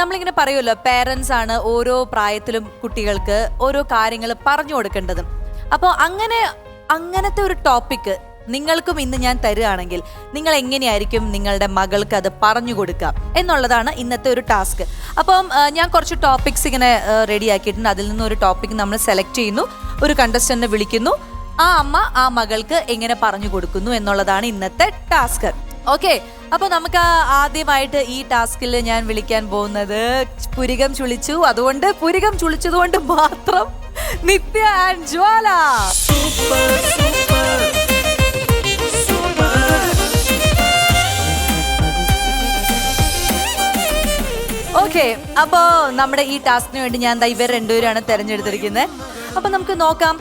നമ്മളിങ്ങനെ പറയുമല്ലോ പേരൻസ് ആണ് ഓരോ പ്രായത്തിലും കുട്ടികൾക്ക് ഓരോ കാര്യങ്ങൾ പറഞ്ഞു കൊടുക്കേണ്ടത്. അപ്പോൾ അങ്ങനെ അങ്ങനത്തെ ഒരു ടോപ്പിക്ക് നിങ്ങൾക്കും ഇന്ന് ഞാൻ തരുകയാണെങ്കിൽ നിങ്ങൾ എങ്ങനെയായിരിക്കും നിങ്ങളുടെ മകൾക്ക് അത് പറഞ്ഞു കൊടുക്കുക എന്നുള്ളതാണ് ഇന്നത്തെ ഒരു ടാസ്ക് അപ്പം ഞാൻ കുറച്ച് ടോപ്പിക്സ് ഇങ്ങനെ റെഡി ആക്കിയിട്ടുണ്ട്. അതിൽ നിന്ന് ഒരു ടോപ്പിക് നമ്മൾ സെലക്ട് ചെയ്യുന്നു. ഒരു കണ്ടസ്റ്റന്റിനെ വിളിക്കുന്നു. ആ അമ്മ ആ മകൾക്ക് എങ്ങനെ പറഞ്ഞു കൊടുക്കുന്നു എന്നുള്ളതാണ് ഇന്നത്തെ ടാസ്ക് ഓക്കെ അപ്പൊ നമുക്ക് ആദ്യമായിട്ട് ഈ ടാസ്കിൽ ഞാൻ വിളിക്കാൻ പോകുന്നത് പുരികം ചുളിച്ചു. അതുകൊണ്ട് പുരികം ചുളിച്ചതുകൊണ്ട് മാത്രം നിത്യ ആൻഡ് ജ്വാല. ഓക്കെ അപ്പോ നമ്മുടെ ഈ ടാസ്കിന് വേണ്ടി ഞാൻ ഇവർ രണ്ടുപേരാണ് തെരഞ്ഞെടുത്തിരിക്കുന്നത്. അപ്പൊ നമുക്ക് നോക്കാം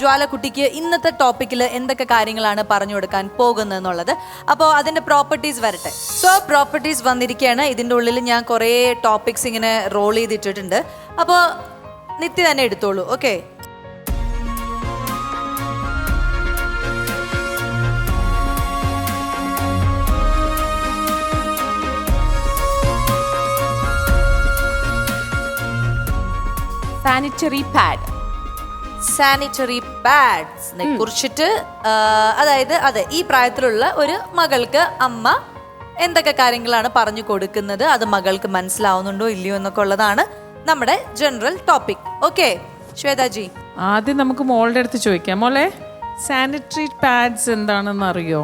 ജ്വാലക്കുട്ടിക്ക് ഇന്നത്തെ ടോപ്പിക്കിൽ എന്തൊക്കെ കാര്യങ്ങളാണ് പറഞ്ഞു കൊടുക്കാൻ പോകുന്നത് എന്നുള്ളത് അപ്പോൾ അതിന്റെ പ്രോപ്പർട്ടീസ് വരട്ടെ. സോ പ്രോപ്പർട്ടീസ് വന്നിരിക്കുകയാണ് ഇതിന്റെ ഉള്ളിൽ ഞാൻ കുറേ ടോപ്പിക്സ് ഇങ്ങനെ റോൾ ചെയ്തിട്ടിട്ടുണ്ട്. അപ്പോൾ നിത്യ തന്നെ എടുത്തോളൂ ഓക്കെ സാനിറ്ററി പാഡ് സാനിറ്ററി പാഡ്സിനെ കുറിച്ചിട്ട് അതായത് അതെ ഈ പ്രായത്തിലുള്ള ഒരു മകൾക്ക് അമ്മ എന്തൊക്കെ കാര്യങ്ങളാണ് പറഞ്ഞു കൊടുക്കുന്നത്? അത് മകൾക്ക് മനസ്സിലാവുന്നുണ്ടോ ഇല്ലയോ എന്നൊക്കെ ഉള്ളതാണ് നമ്മുടെ ജനറൽ ടോപ്പിക് ഓക്കെ ശ്വേതാജി. ആദ്യം നമുക്ക് മോളുടെ അടുത്ത് ചോദിക്കാം. മോളെ സാനിറ്ററി പാഡ്സ് എന്താണെന്ന് അറിയോ?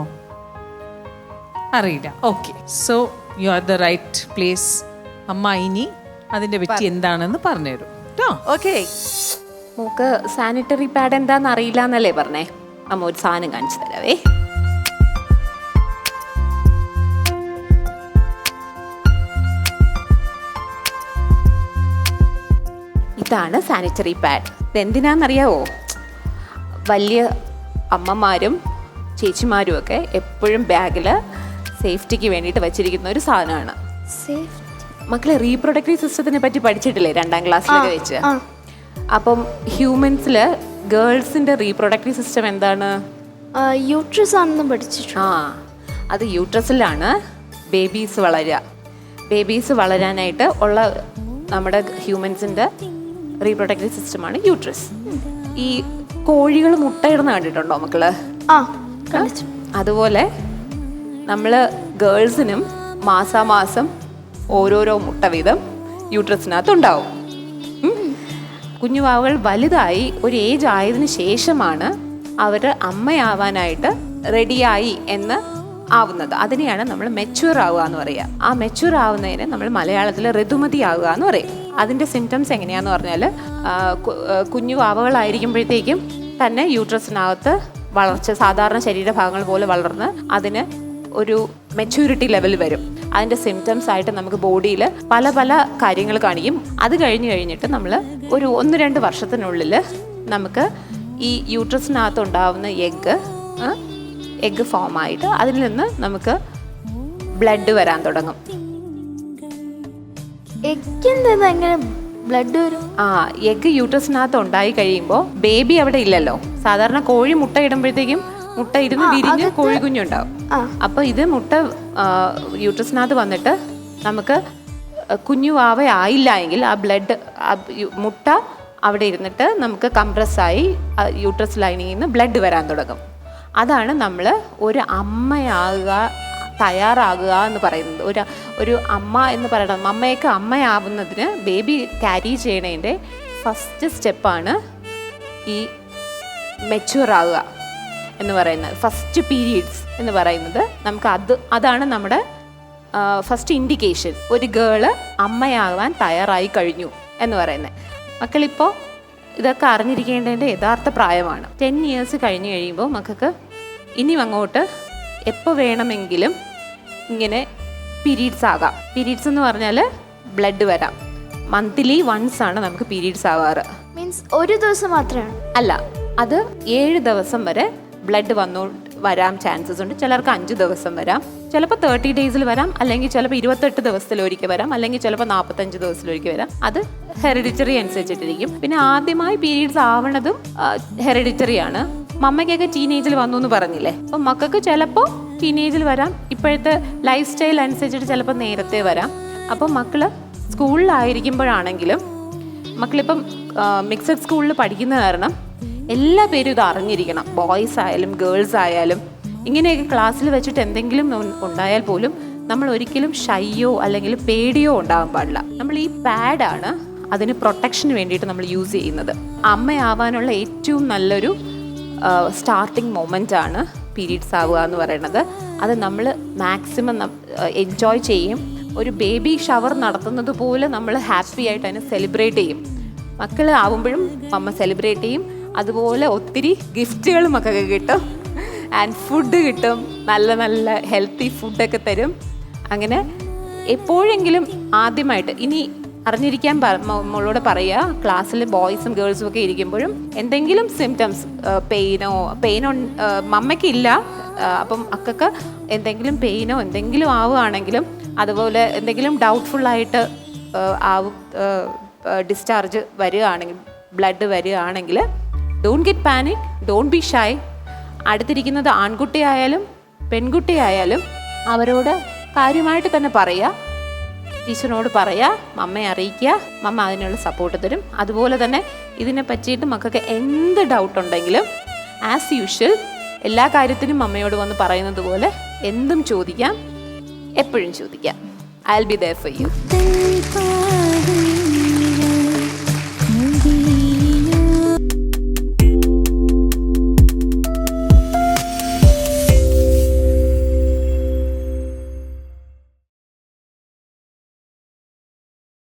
അറിയില്ല. Okay so you are the right place അമ്മ ഇനി അതിന്റെ പറ്റി എന്താണെന്ന് പറഞ്ഞുതരും. കേട്ടോ ഓക്കെ മോക്ക് സാനിറ്ററി പാഡ് എന്താന്ന് അറിയില്ല എന്നല്ലേ പറഞ്ഞേ? അമ്മ ഒരു സാധനം കാണിച്ചു തരാവേ. ഇതാണ് സാനിറ്ററി പാഡ് ഇതെന്തിനാണെന്നറിയാവോ വലിയ അമ്മമാരും ചേച്ചിമാരും ഒക്കെ എപ്പോഴും ബാഗിൽ സേഫ്റ്റിക്ക് വേണ്ടിയിട്ട് വെച്ചിരിക്കുന്ന ഒരു സാധനമാണ്. മക്കളെ റീപ്രൊഡക്റ്റീവ് സിസ്റ്റത്തിനെ പറ്റി പഠിച്ചിട്ടില്ലേ രണ്ടാം ക്ലാസ്സിലൊക്കെ വെച്ച്? അപ്പം ഹ്യൂമൻസിൽ ഗേൾസിന്റെ റീപ്രൊഡക്റ്റീവ് സിസ്റ്റം എന്താണ്? യൂട്രസ് ആണെന്ന് പഠിച്ചിട്ടുണ്ട്. ആ അത് യൂട്രസിലാണ് ബേബീസ് വളരുക. ബേബീസ് വളരാനായിട്ട് ഉള്ള നമ്മുടെ ഹ്യൂമൻസിന്റെ റീപ്രൊഡക്റ്റീവ് സിസ്റ്റമാണ് യൂട്രസ് ഈ കോഴികൾ മുട്ടയിടുന്ന കണ്ടിട്ടുണ്ടോ മക്കൾ? ആ അതുപോലെ നമ്മൾ ഗേൾസിനും മാസാമാസം ഓരോരോ മുട്ട വീതം യൂട്രസിനകത്ത് ഉണ്ടാവും കുഞ്ഞുവാവുകൾ വലുതായി ഒരു ഏജ് ആയതിനു ശേഷമാണ് അവർ അമ്മയാവാനായിട്ട് റെഡിയായി എന്ന് ആവുന്നത്. അതിനെയാണ് നമ്മൾ മെച്യൂർ ആവുക എന്ന് പറയുക. ആ മെച്യൂർ ആവുന്നതിന് നമ്മൾ മലയാളത്തിൽ ഋതുമതി ആവുക എന്ന് പറയും. അതിന്റെ സിംറ്റംസ് എങ്ങനെയാന്ന് പറഞ്ഞാൽ കുഞ്ഞു വാവകളായിരിക്കുമ്പോഴത്തേക്കും തന്നെ യൂട്രസിനകത്ത് വളർച്ച സാധാരണ ശരീരഭാഗങ്ങൾ പോലെ വളർന്ന് അതിന് ഒരു മെച്യൂരിറ്റി ലെവൽ വരും. അതിന്റെ സിംറ്റംസ് ആയിട്ട് നമുക്ക് ബോഡിയിൽ പല പല കാര്യങ്ങൾ കാണിക്കും. അത് കഴിഞ്ഞ് കഴിഞ്ഞിട്ട് നമ്മൾ ഒരു ഒന്ന് രണ്ട് വർഷത്തിനുള്ളിൽ നമുക്ക് ഈ യൂട്രസിനകത്ത് ഉണ്ടാവുന്ന എഗ്ഗ് എഗ്ഗ് ഫോം ആയിട്ട് അതിൽ നിന്ന് നമുക്ക് ബ്ലഡ് വരാൻ തുടങ്ങും. ബ്ലഡ് വരും? ആ എഗ്ഗ് യൂട്രസിനകത്ത് ഉണ്ടായി കഴിയുമ്പോൾ ബേബി അവിടെ ഇല്ലല്ലോ. സാധാരണ കോഴി മുട്ട ഇടുമ്പോഴത്തേക്കും മുട്ട ഇരുന്ന് വിരിഞ്ഞ് കോഴി കുഞ്ഞുണ്ടാവും ആ. അപ്പോൾ ഇത് മുട്ട യൂട്രസിനകത്ത് വന്നിട്ട് നമുക്ക് കുഞ്ഞു വാവ ആയില്ല എങ്കിൽ ആ ബ്ലഡ് മുട്ട അവിടെ ഇരുന്നിട്ട് നമുക്ക് കംപ്രസ്സായി യൂട്രസ് ലൈനിങ്ങിൽ നിന്ന് ബ്ലഡ് വരാൻ തുടങ്ങും. അതാണ് നമ്മൾ ഒരു അമ്മയാകുക തയ്യാറാകുക എന്ന് പറയുന്നത്. ഒരു ഒരു അമ്മ എന്ന് പറയണം അമ്മയൊക്കെ അമ്മയാവുന്നതിന് ബേബി ക്യാരി ചെയ്യണതിന്റെ ഫസ്റ്റ് സ്റ്റെപ്പാണ് ഈ മെച്യൂർ ആവുക എന്ന് പറയുന്നത്. ഫസ്റ്റ് പീരീഡ്സ് എന്ന് പറയുന്നത് നമുക്ക് അത് അതാണ് നമ്മുടെ ഫസ്റ്റ് ഇൻഡിക്കേഷൻ ഒരു ഗേൾ അമ്മയാകാൻ തയ്യാറായി കഴിഞ്ഞു എന്ന് പറയുന്നത്. മക്കളിപ്പോൾ ഇതൊക്കെ അറിഞ്ഞിരിക്കേണ്ടതിന്റെ യഥാർത്ഥ പ്രായമാണ്. ടെൻ ഇയേഴ്സ് കഴിഞ്ഞ് കഴിയുമ്പോൾ മക്കൾക്ക് ഇനിയും അങ്ങോട്ട് എപ്പോൾ വേണമെങ്കിലും ഇങ്ങനെ പീരീഡ്സ് ആകാം. പീരീഡ്സ് എന്ന് പറഞ്ഞാൽ ബ്ലഡ് വരാം. മന്ത്ലി വൺസ് ആണ് നമുക്ക് പീരീഡ്സ് ആവാറ്. മീൻസ് ഒരു ദിവസം മാത്രമാണ്. അല്ല അത് ഏഴ് ദിവസം വരെ ബ്ലഡ് വന്നു വരാം ചാൻസസ് ഉണ്ട്. ചിലർക്ക് അഞ്ച് ദിവസം വരാം. ചിലപ്പോൾ തേർട്ടി ഡേയ്സിൽ വരാം. അല്ലെങ്കിൽ ചിലപ്പോൾ ഇരുപത്തെട്ട് ദിവസത്തിലൊരിക്കൽ വരാം. അല്ലെങ്കിൽ ചിലപ്പോൾ നാൽപ്പത്തഞ്ച് ദിവസത്തിലൊരിക്കൽ വരാം. അത് ഹെറിഡിറ്ററി അനുസരിച്ചിട്ടിരിക്കും. പിന്നെ ആദ്യമായി പീരീഡ്സ് ആവണതും ഹെറിഡിറ്ററി ആണ്. മമ്മയ്ക്കൊക്കെ ടീനേജിൽ വന്നു എന്ന് പറഞ്ഞില്ലേ? അപ്പം മക്കൾക്ക് ചിലപ്പോൾ ടീനേജിൽ വരാം. ഇപ്പോഴത്തെ ലൈഫ് സ്റ്റൈൽ അനുസരിച്ചിട്ട് ചിലപ്പോൾ നേരത്തെ വരാം. അപ്പം മക്കൾ സ്കൂളിലായിരിക്കുമ്പോഴാണെങ്കിലും മക്കളിപ്പം മിക്സഡ് സ്കൂളിൽ പഠിക്കുന്ന കാരണം എല്ലാ പേരും ഇത് അറിഞ്ഞിരിക്കണം. ബോയ്സ് ആയാലും ഗേൾസ് ആയാലും. ഇങ്ങനെയൊക്കെ ക്ലാസ്സിൽ വെച്ചിട്ട് എന്തെങ്കിലും ഉണ്ടായാൽ പോലും നമ്മൾ ഒരിക്കലും ഷയ്യോ അല്ലെങ്കിൽ പേടിയോ ഉണ്ടാകാൻ പാടില്ല. നമ്മൾ ഈ പാഡാണ് അതിന് പ്രൊട്ടക്ഷന് വേണ്ടിയിട്ട് നമ്മൾ യൂസ് ചെയ്യുന്നത്. അമ്മയാവാനുള്ള ഏറ്റവും നല്ലൊരു സ്റ്റാർട്ടിങ് മൊമെന്റ് ആണ് പീരീഡ്സ് ആവുക എന്ന് പറയുന്നത്. അത് നമ്മൾ മാക്സിമം എൻജോയ് ചെയ്യും. ഒരു ബേബി ഷവർ നടത്തുന്നത് പോലെ നമ്മൾ ഹാപ്പി ആയിട്ട് അതിനെ സെലിബ്രേറ്റ് ചെയ്യും. മക്കൾ ആവുമ്പോഴും അമ്മ സെലിബ്രേറ്റ് ചെയ്യും. അതുപോലെ ഒത്തിരി ഗിഫ്റ്റുകൾ മക്കൾക്ക് കിട്ടും. ആൻഡ് ഫുഡ് കിട്ടും. നല്ല നല്ല ഹെൽത്തി ഫുഡൊക്കെ തരും. അങ്ങനെ എപ്പോഴെങ്കിലും ആദ്യമായിട്ട് ഇനി അറിഞ്ഞിരിക്കാൻ മോളോട് പറയുക ക്ലാസ്സിൽ ബോയ്സും ഗേൾസും ഒക്കെ ഇരിക്കുമ്പോഴും എന്തെങ്കിലും സിംറ്റംസ് പെയിനോ പെയിനോ മമ്മയ്ക്കില്ല അപ്പം അക്കൊക്കെ എന്തെങ്കിലും പെയിനോ എന്തെങ്കിലും ആവുകയാണെങ്കിലും അതുപോലെ എന്തെങ്കിലും ഡൗട്ട്ഫുള്ളായിട്ട് ആവും ഡിസ്ചാർജ് വരികയാണെങ്കിൽ ബ്ലഡ് വരികയാണെങ്കിൽ don't get panic don't be shy അടുത്തിരിക്കുന്നത് ആൺകുട്ടിയായാലും പെൺകുട്ടിയായാലും അവരോട് കാര്യമായിട്ട് തന്നെ പറയുക. ടീച്ചറിനോട് പറയുക മമ്മയെ അറിയിക്കുക മമ്മ അതിനുള്ള സപ്പോർട്ട് തരും. അതുപോലെ തന്നെ ഇതിനെ പറ്റിയിട്ട് മക്കൾക്ക് എന്ത് ഡൗട്ട് ഉണ്ടെങ്കിലും ആസ് യൂഷ്വൽ എല്ലാ കാര്യത്തിനും മമ്മയോട് വന്ന് പറയുന്നത് പോലെ എന്തും ചോദിക്കാം എപ്പോഴും ചോദിക്കാം. I will be there for you